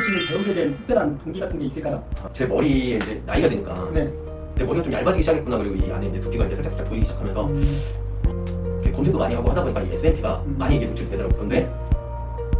씨를 배우게 된 특별한 동기 같은 게 있을까요? 제 머리에 이제 나이가 되니까 네. 내 머리가 좀 얇아지기 시작했구나 그리고 이 안에 이제 두피가 이제 살짝 살짝 보이기 시작하면서 음, 이렇게 검색도 많이 하고 하다 보니까 이 SNP가 음. 많이 이게 노출이 되더라고요. 근데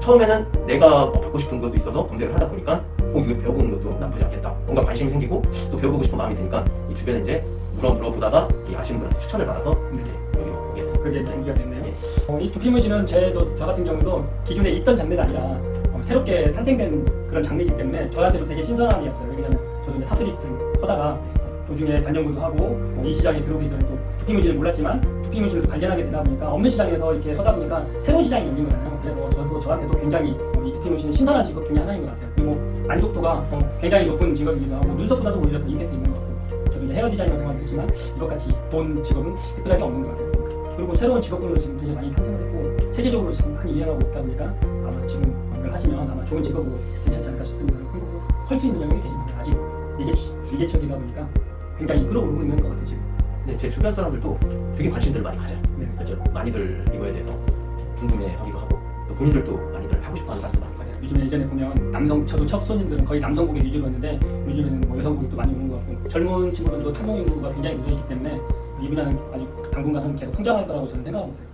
처음에는 내가 뭐 받고 싶은 것도 있어서 검색을 하다 보니까 어, 이거 배워보는 것도 나쁘지 않겠다. 뭔가 관심이 생기고 또 배워보고 싶은 마음이 드니까 이 주변에 이제 물어 물어보다가 이 아시는 분한테 추천을 받아서 이렇게 여기로 오게 됐어요. 그게 동기가 됐네요. 예. 어, 이 두피문 씨는 제도 저 같은 경우도 기존에 있던 장르가 아니라 어, 새롭게 탄생된 그런 장르이기 때문에 저한테도 되게 신선함이었어요. 왜냐하면 저도 이제 타투리스트 하다가 도중에 단연구도 하고 어, 이 시장에 들어오기 전에 또 두피문신을 몰랐지만 두피문신을 발견하게 되다 보니까 없는 시장에서 이렇게 하다 보니까 새로운 시장이 열린 거잖아요. 그래서 저도 저한테도 굉장히 어, 이 두피문신은 신선한 직업 중에 하나인 것 같아요. 그리고 만족도가 어, 굉장히 높은 직업이기도 하고 눈썹보다도 오히려 더 임팩트 있는 것 같고 저도 헤어 디자이너 생활을 했지만 이것같이 좋은 직업은 특별하게 없는 것 같아요. 그리고 새로운 직업군으로 지금 되게 많이 탄생을 했고 세계적으로 지금 많이 유행하고 있다 보니까 좋은 직업으로 괜찮지 않을까 싶습니다. 그리고 할수 있는 영역이 많아요. 아직 미개척, 미개척이다 보니까 굉장히 끌어오르고 있는 것 같아요 지금. 근데 제 주변 사람들도 되게 관심들을 많이 가져요. 네. 그렇죠. 많이들 이거에 대해서 궁금해하기도 하고 또 본인들도 많이들 하고 싶어하는 사람도 많고. 요즘에 예전에 보면 남성 저도 첫 손님들은 거의 남성복에 위주로 했는데 요즘에는 뭐 여성복이 또 많이 오는 것 같고 젊은 친구들도 탈모 인구가 굉장히 늘어있기 때문에 이 분야는 아직 당분간은 계속 성장할 거라고 저는 생각하고 있어요.